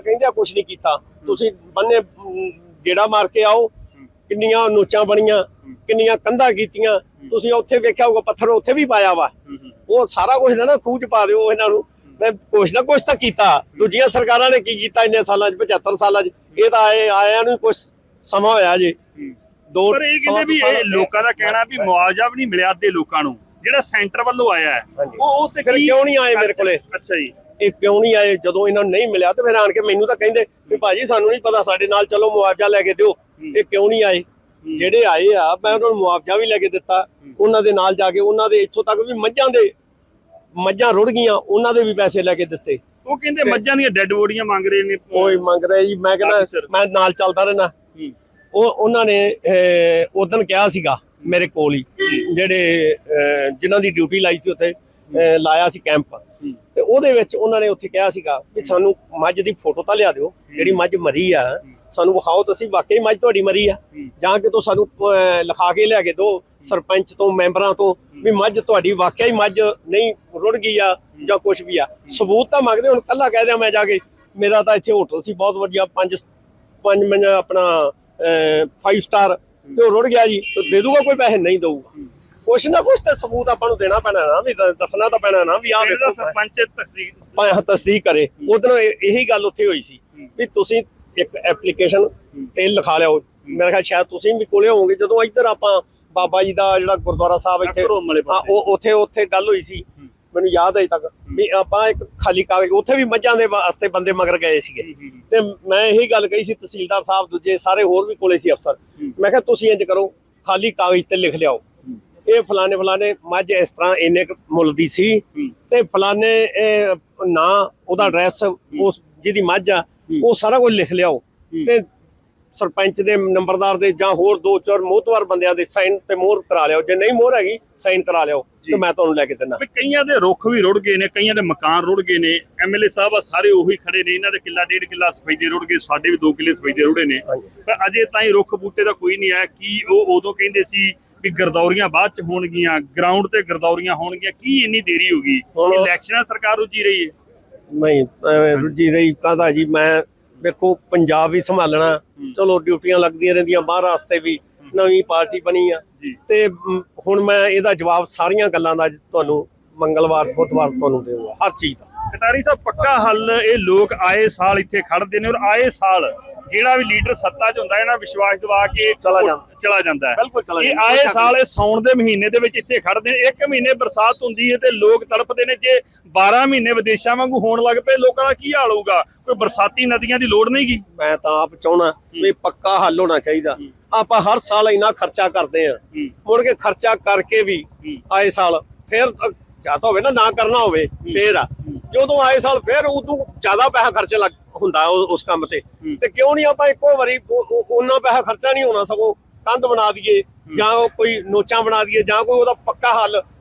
ਤਾਂ ਕਹਿੰਦੇ ਆ ਕੁਝ ਨਹੀਂ ਕੀਤਾ। ਤੁਸੀਂ ਬੰਨੇ ਗੇੜਾ ਮਾਰ ਕੇ ਆਓ ਕਿੰਨੀਆਂ ਨੋਚਾਂ ਬਣੀਆਂ ਕਿੰਨੀਆਂ ਕੰਧਾਂ ਕੀਤੀਆਂ ਤੁਸੀਂ ਉੱਥੇ ਵੇਖਿਆ ਹੋਊਗਾ ਪੱਥਰ ਉੱਥੇ ਵੀ ਪਾਇਆ ਵਾ। ਉਹ ਸਾਰਾ ਕੁਝ ਨਾ ਖੂਹ ਚ ਪਾ ਦਿਓ ਇਹਨਾਂ ਨੂੰ। ਮੈਂ ਕੁਛ ਨਾ ਕੁਛ ਤਾਂ ਕੀਤਾ। ਦੂਜੀਆਂ ਸਰਕਾਰਾਂ ਨੇ ਕੀ ਕੀਤਾ ਇੰਨੇ ਸਾਲਾਂ ਚ 75 ਸਾਲਾਂ ਚ? ਇਹ ਤਾਂ ਆਏ ਆਇਆਂ ਨੂੰ ਕੁਝ ਸਮਾਂ ਹੋਇਆ ਜੀ। ਦੋ ਪਰ ਇਹ ਸਵਾ ਕਹਿੰਦੇ ਵੀ ਦੋ ਸਾਲ ਇਹ ਲੋਕਾਂ ਦਾ ਕਹਿਣਾ ਵੀ ਮੁਆਵਜ਼ਾ ਵੀ ਨਹੀਂ ਮਿਲਿਆ ਅੱਧੇ ਲੋਕਾਂ ਨੂੰ। ਜਿਹੜਾ ਸੈਂਟਰ ਵੱਲੋਂ ਆਇਆ ਹੈ। ਉਹ ਉਹ ਤੇ ਫਿਰ ਕਿਉਂ ਨਹੀਂ ਆਏ ਮੇਰੇ ਕੋਲੇ? ਅੱਛਾ ਜੀ। ਇਹ ਕਿਉਂ ਨਹੀਂ ਆਏ? ਜਦੋਂ ਇਹਨਾਂ ਨੂੰ ਨਹੀਂ ਮਿਲਿਆ ਤੇ ਫਿਰ ਆਣ ਕੇ ਮੈਨੂੰ ਤਾਂ ਕਹਿੰਦੇ ਵੀ ਭਾਜੀ ਸਾਨੂੰ ਨਹੀਂ ਪਤਾ ਸਾਡੇ ਨਾਲ ਚਲੋ ਮੁਆਵਜ਼ਾ ਲੈ ਕੇ ਦਿਓ। ਇਹ ਕਿਉਂ ਨਹੀਂ ਆਏ? ਜਿਹੜੇ ਆਏ ਆ ਮੈਂ ਉਹਨਾਂ ਨੂੰ ਮੁਆਵਜ਼ਾ ਵੀ ਲੈ ਕੇ ਦਿੱਤਾ। ਉਹਨਾਂ ਦੇ ਨਾਲ ਜਾ ਕੇ ਉਹਨਾਂ ਦੇ ਇੱਥੋਂ ਤੱਕ ਵੀ ਮੱਝਾਂ ਦੇ ਮੱਝਾਂ ਰੁੜ ਗਈਆਂ ਉਹਨਾਂ ਦੇ ਵੀ ਪੈਸੇ ਲੈ ਕੇ ਦਿੱਤੇ। ਉਹ ਕਹਿੰਦੇ ਮੱਝਾਂ ਦੀਆਂ ਡੈੱਡ ਬੋਡੀਆਂ ਮੰਗ ਰਹੇ ਨੇ ਕੋਈ ਮੰਗ ਰਿਹਾ ਜੀ। ਮੈਂ ਕਹਿੰਦਾ। ਮੈਂ ਨਾਲ ਚੱਲਦਾ ਰਹਿਣਾ। ਉਹ ਉਹਨਾਂ ਨੇ ਉਦੋਂ ਕਿਹਾ ਸੀਗਾ ਮੇਰੇ ਕੋਲ ਹੀ ਜਿਹੜੇ ਜਿਨ੍ਹਾਂ ਦੀ ਡਿਊਟੀ ਲਾਈ ਸੀ ਉੱਥੇ ਲਾਇਆ ਸੀ ਕੈਂਪ। ਉਹਦੇ ਵਿੱਚ ਉਹਨਾਂ ਨੇ ਉੱਥੇ ਕਿਹਾ ਸੀਗਾ ਵੀ ਸਾਨੂੰ ਮੱਝ ਦੀ ਫੋਟੋ ਤਾਂ ਲਿਆ ਦਿਓ ਜਿਹੜੀ ਮੱਝ ਮਰੀ ਆ। ਸਾਨੂੰ ਵਿਖਾਓ ਤੁਸੀਂ ਵਾਕਈ ਮੱਝ ਤੁਹਾਡੀ ਮਰੀ ਆ। ਜਾਂ ਕਿ ਤੋਂ ਸਾਨੂੰ ਲਿਖਾ ਕੇ ਲਿਆ ਕੇ ਦਿਓ ਸਰਪੰਚ ਤੋਂ ਮੈਂਬਰਾਂ ਤੋਂ ਵੀ ਮੱਝ ਤੁਹਾਡੀ ਵਾਕਿਆ ਹੀ ਮੱਝ ਨਹੀਂ ਰੁੜ ਗਈ ਆ ਜਾਂ ਕੁਝ ਵੀ ਆ। ਸਬੂਤ ਤਾਂ ਮੰਗਦੇ ਹੁਣ ਕੱਲਾ ਕਹਿ ਦਿਆਂ ਮੈਂ ਜਾ ਕੇ ਮੇਰਾ ਤਾਂ ਇੱਥੇ ਹੋਟਲ ਸੀ ਬਹੁਤ ਵਧੀਆ ਪੰਜ ਪੰਜ ਮੰਜਾ ਆਪਣਾ 5 ਸਟਾਰ ਤੇ ਉਹ ਰੁੜ ਗਿਆ ਜੀ ਤੇ ਦੇ ਦੂਗਾ ਕੋਈ ਪੈਸੇ? ਨਹੀਂ ਦਊਗਾ। ਕੁਛ ਨਾ ਕੁਛ ਤਾਂ ਸਬੂਤ ਆਪਾਂ ਨੂੰ ਦੇਣਾ ਪੈਣਾ ਨਾ ਵੀ ਦ- ਦੱਸਣਾ ਤਾਂ ਪੈਣਾ ਨਾ ਵੀ ਆਹ ਵੇਖੋ ਸਰਪੰਚ ਤਸਦੀਕ ਭਾਵੇਂ ਤਸਦੀਕ ਕਰੇ। ਉਦੋਂ ਇਹੀ ਗੱਲ ਉੱਥੇ ਹੋਈ ਸੀ ਵੀ ਤੁਸੀਂ ਇੱਕ ਐਪਲੀਕੇਸ਼ਨ ਤੇ ਲਿਖਾ ਲਿਓ ਮੇਰੇ ਖਿਆਲ ਸ਼ਾਇਦ ਤੁਸੀਂ ਵੀ ਕੋਲੇ ਹੋਵੋਗੇ। ਜਦੋਂ ਇੱਧਰ ਆਪਾਂ ਬਾਬਾ ਜੀ ਦਾ ਜਿਹੜਾ ਗੁਰਦੁਆਰਾ ਸਾਹਿਬ ਇੱਥੇ ਵਾਲੇ ਹਾਂ, ਪਾਸੇ। ਉਹ ਉੱਥੇ ਉੱਥੇ ਗੱਲ ਹੋਈ ਸੀ। ਮੈਨੂੰ ਯਾਦ ਹੈ ਅਜੇ ਤੱਕ ਵੀ ਆਪਾਂ ਇੱਕ ਖਾਲੀ ਕਾਗਜ਼ ਉੱਥੇ ਵੀ ਮੱਝਾਂ ਦੇ ਵਾਸਤੇ ਬੰਦੇ ਮਗਰ ਗਏ ਸੀਗੇ। ਤੇ ਮੈਂ ਇਹੀ ਗੱਲ ਕਹੀ ਸੀ ਤਹਿਸੀਲਦਾਰ ਸਾਹਿਬ ਦੂਜੇ ਸਾਰੇ ਹੋਰ ਵੀ ਕੋਲੇ ਸੀ ਅਫਸਰ। ਮੈਂ ਕਿਹਾ ਤੁਸੀਂ ਇੰਜ ਕਰੋ ਖਾਲੀ ਕਾਗਜ਼ ਤੇ ਲਿਖ ਲਿਆਓ। ਇਹ ਫਲਾਣੇ ਫਲਾਣੇ ਮੱਝ ਇਸ ਤਰ੍ਹਾਂ ਇੰਨੇ ਕੁ ਮੁੱਲ ਦੀ ਸੀ ਤੇ ਫਲਾਣੇ ਇਹ ਨਾਂ ਉਹਦਾ ਐਡਰੈਸ ਉਸ ਜਿਹਦੀ ਮੱਝ ਆ ਉਹ ਸਾਰਾ ਕੁਝ ਲਿਖ ਲਿਆਓ। ਤੇ ਸਰਪੰਚ ਦੇ ਨੰਬਰਦਾਰ ਦੇ ਜਾਂ ਹੋਰ ਦੋ ਚਾਰ ਮੋਹਤਵਾਰ ਬੰਦਿਆਂ ਦੇ ਸਾਈਨ ਤੇ ਮੋਹਰ ਕਰਾ ਲਿਓ ਜੇ ਨਹੀਂ ਮੋਹਰ ਹੈਗੀ ਸਾਈਨ ਕਰਾ ਲਿਓ ਤੇ ਮੈਂ ਤੁਹਾਨੂੰ ਲੈ ਕੇ ਦਿੰਦਾ। ਕਈਆਂ ਦੇ ਰੁੱਖ ਵੀ ਰੁੜ ਗਏ ਨੇ ਕਈਆਂ ਦੇ ਮਕਾਨ ਰੁੜ ਗਏ ਨੇ। ਐਮਐਲਏ ਸਾਹਿਬ ਆ ਸਾਰੇ ਉਹੀ ਖੜੇ ਨੇ ਇਹਨਾਂ ਦੇ ਕਿੱਲਾ ਡੇਢ ਕਿੱਲਾ ਸਫੈਦੇ ਰੁੜ ਗਏ ਸਾਡੇ ਵੀ 2 ਕਿੱਲੇ ਸਫੈਦੇ ਰੁੜੇ ਨੇ। ਪਰ ਅਜੇ ਤਾਈਂ ਰੁੱਖ ਬੂਟੇ ਦਾ ਕੋਈ ਨਹੀਂ ਆਇਆ। ਕੀ ਉਹ ਉਦੋਂ ਕਹਿੰਦੇ ਸੀ ਵੀ ਗਰਦੌਰੀਆਂ ਬਾਅਦ ਚ ਹੋਣਗੀਆਂ ਗਰਾਊਂਡ ਤੇ ਗਰਦੌਰੀਆਂ ਹੋਣਗੀਆਂ ਕੀ ਇੰਨੀ ਦੇਰੀ ਹੋ ਗਈ? ਹੁਣ- ਇਲੈਕਸ਼ਨਾਂ ਸਰਕਾਰ ਰੁੱਝੀ ਰਹੀ ਹੈ। ਨਹੀਂ ਐਵੇਂ ਰੁੱਝੀ ਰਹੀ ਕਾਹਦਾ ਜੀ ਮੈਂ ਵੇਖੋ ਪੰਜਾਬ ਵੀ ਸੰਭਾਲਣਾ ਚਲੋ ਡਿਊਟੀਆਂ ਲੱਗਦੀਆਂ ਰਹਿੰਦੀਆਂ ਬਾਹਰ ਵਾਸਤੇ ਵੀ ਨਵੀਂ ਪਾਰਟੀ ਬਣੀ ਆ। ਜੀ। ਤੇ ਮ, ਹੁਣ ਮੈਂ ਇਹਦਾ ਜਵਾਬ ਸਾਰੀਆਂ ਗੱਲਾਂ ਦਾ ਤੁਹਾਨੂੰ ਮੰਗਲਵਾਰ ਬੁੱਧਵਾਰ ਤੁਹਾਨੂੰ ਦੇਵਾਂਗਾ ਹਰ ਚੀਜ਼ ਦਾ। ਕਟਾਰੀ ਸਾਹਿਬ ਪੱਕਾ ਹੱਲ ਇਹ ਲੋਕ ਆਏ ਸਾਲ ਇੱਥੇ ਖੜਦੇ ਨੇ ਔਰ ਆਏ ਸਾਲ ਜਿਹੜਾ ਵੀ ਲੀਡਰ ਸੱਤਾ 'ਚ ਹੁੰਦਾ ਹੈ ਨਾ ਵਿਸ਼ਵਾਸ ਦਿਵਾ ਕੇ ਚਲਾ ਜਾਂਦਾ। ਚਲਾ ਜਾਂਦਾ ਬਿਲਕੁਲ ਚਲਾ ਇਹ। ਆਏ ਸਾਲ ਇਹ ਸੌਣ ਦੇ ਮਹੀਨੇ ਦੇ ਵਿੱਚ ਇੱਥੇ ਖੜਦੇ ਨੇ। ਇੱਕ ਮਹੀਨੇ ਬਰਸਾਤ ਹੁੰਦੀ ਹੈ ਤੇ ਲੋਕ ਤੜਪਦੇ ਨੇ। ਜੇ 12 ਮਹੀਨੇ ਵਿਦੇਸ਼ਾਂ ਵਾਂਗੂ ਹੋਣ ਲੱਗ ਪਏ ਲੋਕਾਂ ਦਾ ਕੀ ਹਾਲ ਹੋਊਗਾ? ਕੋਈ ਬਰਸਾਤੀ ਨਦੀਆਂ ਦੀ ਲੋੜ ਨਹੀਂਗੀ ਮੈਂ ਤਾਂ ਆਪ ਚਾਹਣਾ ਵੀ ਪੱਕਾ ਹੱਲ ਹੋਣਾ ਚਾਹੀਦਾ। ਆਪਾਂ ਹਰ ਸਾਲ ਇੰਨਾ ਖਰਚਾ ਕਰਦੇ ਆ ਮੁੜ ਕੇ ਖਰਚਾ ਕਰਕੇ ਵੀ ਆਏ ਸਾਲ ਫਿਰ ਜਾਂ ਤਾਂ ਹੋਵੇ ਨਾ ਨਾ ਕਰਨਾ ਹੋਵੇ ਫੇਰ ਆ। ਜਦੋਂ ਆਏ ਸਾਲ ਫਿਰ ਉਦੋਂ ਜ਼ਿਆਦਾ ਪੈਸਾ ਖਰਚ ਲੱਗ ਹੁੰਦਾ ਉਸ ਕੰਮ ਤੇ। ਤੇ ਕਿਉਂ ਨਹੀਂ ਆਪਾਂ ਇੱਕੋ ਵਾਰੀ ਉਹ- ਉਹ- ਉਹਨਾਂ ਪੈਸਾ ਖਰਚਾ ਨਹੀਂ ਹੋਣਾ ਸਗੋਂ ਕੰਧ ਬਣਾ ਦਈਏ ਜਾਂ ਕੋਈ ਨੋਚਾਂ ਬਣਾ ਦਈਏ ਜਾਂ ਕੋਈ ਉਹਦਾ ਪੱਕਾ ਹੱਲ